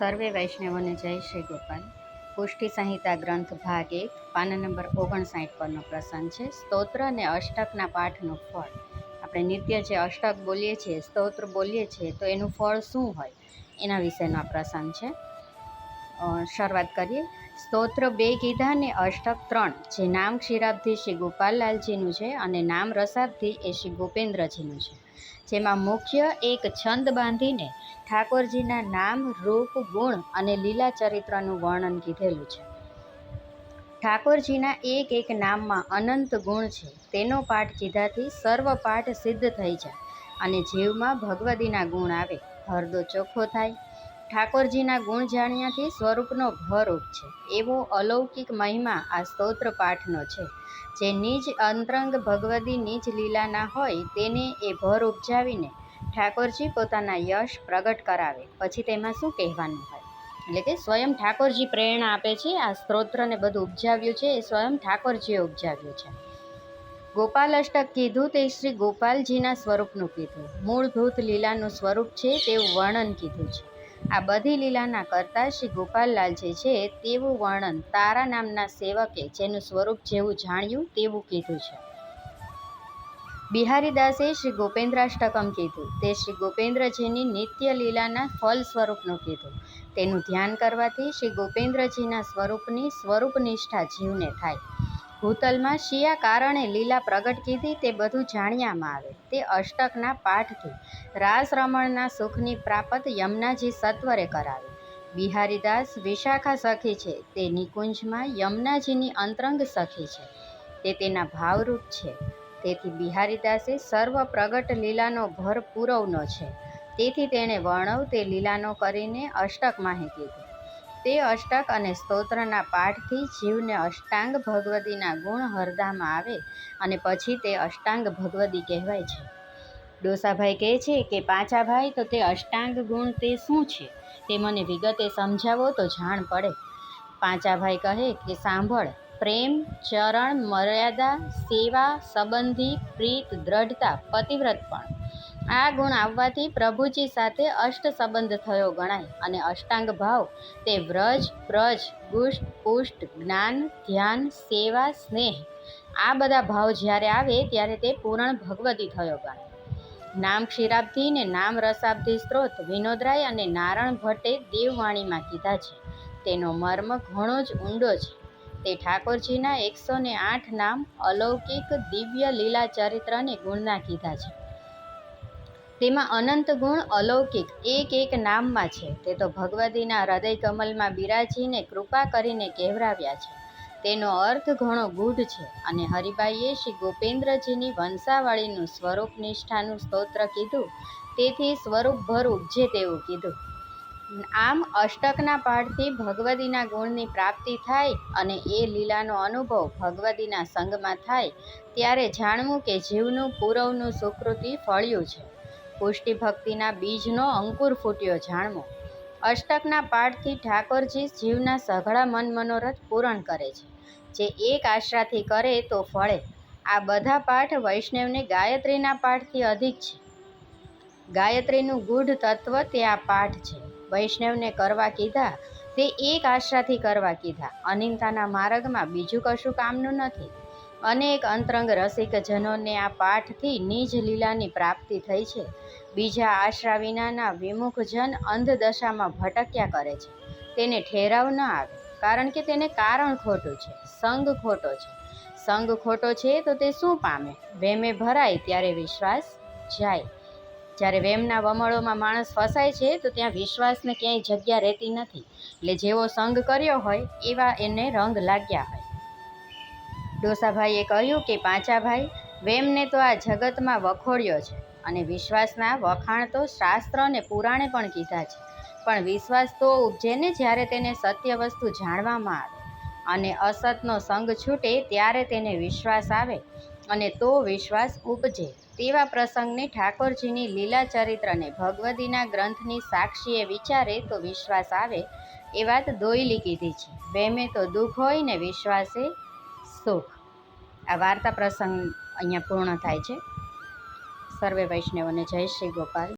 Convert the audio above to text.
સર્વે વૈષ્ણવોને જય શ્રી ગોપાલ. પુષ્ટિ સંહિતા ગ્રંથ ભાગ એક, પાના નંબર ઓગણસાઠ પરનો પ્રસંગ છે, સ્તોત્ર અને અષ્ટકના પાઠનું ફળ. આપણે નિત્ય જે અષ્ટક બોલીએ છીએ, સ્તોત્ર બોલીએ છીએ, તો એનું ફળ શું હોય? એના વિશેનો પ્રસંગ છે. શરૂઆત કરીએ. સ્તોત્ર બે કીધા ને અષ્ટક ત્રણ, જે નામ ક્ષીરાબ્ધી શ્રી ગોપાલલાલજીનું છે અને નામ રસાબ્ધી એ શ્રી ગોપેન્દ્રજીનું છે. જેમાં મુખ્ય એક છંદ બાંધીને ઠાકોરજીના નામ, રૂપ, ગુણ અને લીલા ચરિત્રનું વર્ણન કીધેલું છે. ઠાકોરજીના એક એક નામમાં અનંત ગુણ છે. તેનો પાઠ કીધાથી સર્વ પાઠ સિદ્ધ થઈ જાય અને જીવમાં ભગવદીના ગુણ આવે, હરદો ચોખ્ખો થાય ઠાકોરજીના ગુણ જાણ્યાથી સ્વરૂપનો ભરૂપ છે એવો અલૌકિક મહિમા આ સ્તોત્ર પાઠનો છે. જે નિજ અંતરંગ ભગવદી નિજ લીલાના હોય તેને એ ભર ઉપજાવીને ઠાકોરજી પોતાના યશ પ્રગટ કરાવે. પછી તેમાં શું કહેવાનું હોય? એટલે કે સ્વયં ઠાકોરજી પ્રેરણા આપે છે, આ સ્ત્રોત્રને બધું ઉપજાવ્યું છે, એ સ્વયં ઠાકોરજીએ ઉપજાવ્યું છે. ગોપાલ અષ્ટક કીધું તે શ્રી ગોપાલજીના સ્વરૂપનું કીધું. મૂળભૂત લીલાનું સ્વરૂપ છે તેવું વર્ણન કીધું છે. આ બધી લીલાના કરતા શ્રી ગોપાલલાલજી છે તેવું વર્ણન તારા નામના સેવકે જેનું સ્વરૂપ જેવું જાણ્યું તેવું કીધું છે. બિહારીદાસે શ્રી ગોપેન્દ્રાષ્ટકમ કીધું. તે શ્રી ગોપેન્દ્રજીની નિત્ય લીલાના ફલ સ્વરૂપનું કીધું. તેનું ધ્યાન કરવાથી શ્રી ગોપેન્દ્રજીના સ્વરૂપની સ્વરૂપ નિષ્ઠા જીવને થાય. ભૂતલમાં શિયા કારણે લીલા પ્રગટ કીધી તે બધું જાણ્યામાં આવે. તે અષ્ટકના પાઠથી રાસ રમણના સુખની પ્રાપત યમુનાજી સત્વરે કરાવે. બિહારીદાસ વિશાખા સખી છે. તે નિકુંજમાં યમુનાજીની અંતરંગ સખી છે. તે તેના ભાવરૂપ છે. તેથી બિહારીદાસે સર્વ પ્રગટ લીલાનો ભર પૂરવનો છે. તેથી તેણે વર્ણવ તે લીલાનો કરીને અષ્ટકમાં કીધું તે અષ્ટક અને સ્તોત્રના પાઠથી જીવને અષ્ટાંગ ભગવતીના ગુણ હરદામાં આવે અને પછી તે અષ્ટાંગ ભગવતી કહેવાય છે. ડોસાભાઈ કહે છે કે પાંચાભાઈ તો તે અષ્ટાંગ ગુણ તે શું છે? તે મને વિગતે સમજાવો તો જાણ પડે. પાંચાભાઈ કહે કે, સાંભળ, પ્રેમ, ચરણ, મર્યાદા, સેવા, સંબંધી, પ્રીત, દ્રઢતા પતિવ્રતપણ આ ગુણ આવવાથી પ્રભુજી સાથે અષ્ટ સંબંધ થયો ગણાય અને અષ્ટાંગ ભાવ તે વ્રજ, પ્રજ, ગુષ્ટ, પુષ્ટ, જ્ઞાન, ધ્યાન, સેવા, સ્નેહ આ બધા ભાવ જ્યારે આવે ત્યારે તે પૂર્ણ ભગવતી થયો ગણાય. નામ ક્ષીરાબ્ધી ને નામ રસાબ્ધી સ્ત્રોત વિનોદરાય અને નારણ ભટ્ટે દેવવાણીમાં કીધા છે. તેનો મર્મ ઘણો જ ઊંડો છે. તે ઠાકોરજીના એકસો ને આઠ નામ અલૌકિક દિવ્ય લીલા ચરિત્ર ગુણના કીધા છે. તેમાં અનંત ગુણ અલૌકિક, એક એક નામમાં છે. તે તો ભગવતીના હૃદય કમલમાં બિરાજીને કૃપા કરીને કહેવરાવ્યા છે. તેનો અર્થ ઘણો ગૂઢ છે અને હરિભાઈએ શ્રી ગોપેન્દ્રજીની વંશાવળીનું સ્વરૂપ નિષ્ઠાનું સ્તોત્ર કીધું. તેથી સ્વરૂપ ભર ઉપજે તેવું કીધું. આમ અષ્ટકના પાઠથી ભગવતીના ગુણની પ્રાપ્તિ થાય અને એ લીલાનો અનુભવ ભગવતીના સંગમાં થાય, ત્યારે જાણવું કે જીવનું પૂરવનું સુકૃતિ ફળ્યું છે. પુષ્ટિ ભક્તિના બીજનો અંકુર ફૂટ્યો જાણવો. અષ્ટકના પાઠથી ઠાકોરજી જીવના સઘળા મન મનોરથ પૂરણ કરે છે. જે એક આશરાથી કરે તો ફળે. આ બધા પાઠ વૈષ્ણવને ગાયત્રીના પાઠથી અધિક છે. ગાયત્રીનું ગૂઢ તત્વ તે આ પાઠ છે. વૈષ્ણવને કરવા કીધા, તે એક આશરાથી કરવા કીધા. અનિંતાના માર્ગમાં બીજું કશું કામનું નથી. અનેક અંતરંગ રસિક જનોને આ પાઠથી નિજ લીલાની પ્રાપ્તિ થઈ છે. બીજા આશરા વિનાના વિમુખ જન અંધદશામાં ભટક્યા કરે છે. તેને ઠેરાવ ન આવે, કારણ કે તેને કારણ ખોટું છે, સંગ ખોટો છે. સંગ ખોટો છે તો તે શું પામે? વેમે ભરાય ત્યારે વિશ્વાસ જાય. જ્યારે વેમના વમળોમાં માણસ ફસાય છે તો ત્યાં વિશ્વાસને ક્યાંય જગ્યા રહેતી નથી. એટલે જેવો સંગ કર્યો હોય, એવા એને રંગ લાગ્યા હોય. ડોસાભાઈએ કહ્યું કે, પાંચાભાઈ, વેમને તો આ જગતમાં વખોડ્યો છે અને વિશ્વાસના વખાણ તો શાસ્ત્ર અને પુરાણે પણ કીધા છે. પણ વિશ્વાસ તો ઉપજે ને જ્યારે તેને સત્ય વસ્તુ જાણવામાં આવે અને અસતનો સંગ છૂટે ત્યારે તેને વિશ્વાસ આવે અને તો વિશ્વાસ ઉપજે. તેવા પ્રસંગને ઠાકોરજીની લીલા ચરિત્રને ભગવદીના ગ્રંથની સાક્ષીએ વિચારે તો વિશ્વાસ આવે એ વાત દોયલી કીધી છે. વેમે તો દુઃખ હોય ને વિશ્વાસે સુખ. આ વાર્તા પ્રસંગ અહીંયા પૂર્ણ થાય છે. સર્વે વૈષ્ણવોને જય શ્રી ગોપાલ.